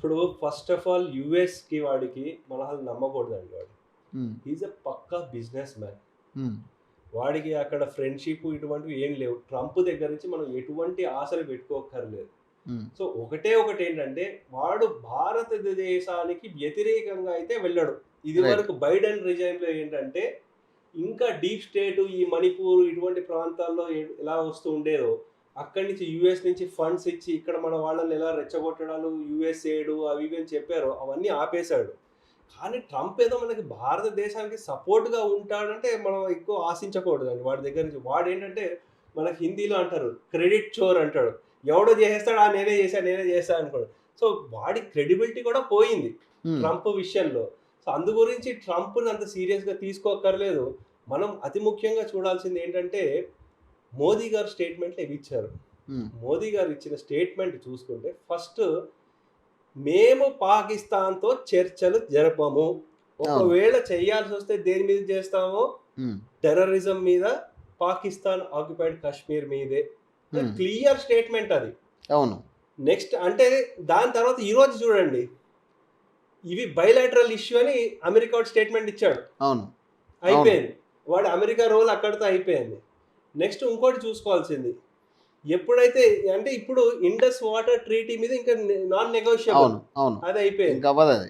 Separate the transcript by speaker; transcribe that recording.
Speaker 1: ఇప్పుడు first of all యుఎస్కి వాడికి మనం అసలు నమ్మకూడదండి వాడు. ఈజ్ ఎ పక్కా బిజినెస్ మ్యాన్
Speaker 2: ఉమ్,
Speaker 1: వాడికి అక్కడ ఫ్రెండ్షిప్ ఇటువంటివి ఏం లేవు. ట్రంప్ దగ్గర నుంచి మనం ఎటువంటి ఆశలు పెట్టుకోకర్లేదు
Speaker 2: ఉమ్,
Speaker 1: సో ఒకటే ఒకటి ఏంటంటే వాడు భారతదేశానికి వ్యతిరేకంగా అయితే వెళ్ళాడు. ఇది. వరకు బైడెన్ రిజైమ్లో ఏంటంటే ఇంకా డీప్ స్టేట్ ఈ మణిపూర్ ఇటువంటి ప్రాంతాల్లో ఎలా వస్తూ ఉండేదో అక్కడి నుంచి యుఎస్ నుంచి ఫండ్స్ ఇచ్చి ఇక్కడ మన వాళ్ళని ఎలా రెచ్చగొట్టడాలు యుఎస్ ఏడు అవి ఇవి అని చెప్పారో అవన్నీ ఆపేశాడు. కానీ ట్రంప్ ఏదో మనకి భారతదేశానికి సపోర్ట్గా ఉంటాడంటే మనం ఎక్కువ ఆశించకూడదండి. వాడి దగ్గర నుంచి వాడు ఏంటంటే మనకి హిందీలో అంటారు క్రెడిట్ చోర్ అంటాడు. ఎవడో చేసేస్తాడు ఆ నేనే చేశా నేనే చేశా అనుకోడు. సో వాడి క్రెడిబిలిటీ కూడా పోయింది ట్రంప్ విషయంలో. సో అందు గురించి ట్రంప్ని అంత సీరియస్గా తీసుకోక్కర్లేదు. మనం అతి ముఖ్యంగా చూడాల్సింది ఏంటంటే మోదీ గారు స్టేట్మెంట్లు ఇవి ఇచ్చారు? మోదీ గారు ఇచ్చిన స్టేట్మెంట్ చూసుకుంటే ఫస్ట్ మేము పాకిస్తాన్తో చర్చలు జరపము. ఒకవేళ చేయాల్సి వస్తే దేని మీద చేస్తామో? టెర్రరిజం మీద పాకిస్తాన్ ఆక్యుపైడ్ కాశ్మీర్ మీదే. క్లియర్ స్టేట్మెంట్ అది.
Speaker 2: అవును.
Speaker 1: నెక్స్ట్ అంటే దాని తర్వాత ఈ రోజు చూడండి. ఇవి బయలాటరల్ ఇష్యూ అని అమెరికా స్టేట్మెంట్ ఇచ్చాడు.
Speaker 2: అవును.
Speaker 1: అయిపోయింది. వాడు అమెరికా రోల్ అక్కడితో అయిపోయింది. నెక్స్ట్ ఇంకోటి చూసుకోవాల్సింది. ఎప్పుడైతే అంటే ఇప్పుడు ఇండస్ వాటర్ ట్రీటీ మీద ఇంకా నాన్ నెగోషియబుల్
Speaker 2: అవును అవును.
Speaker 1: అది అయిపోయింది.
Speaker 2: ఇంకా అవ్వదు అది.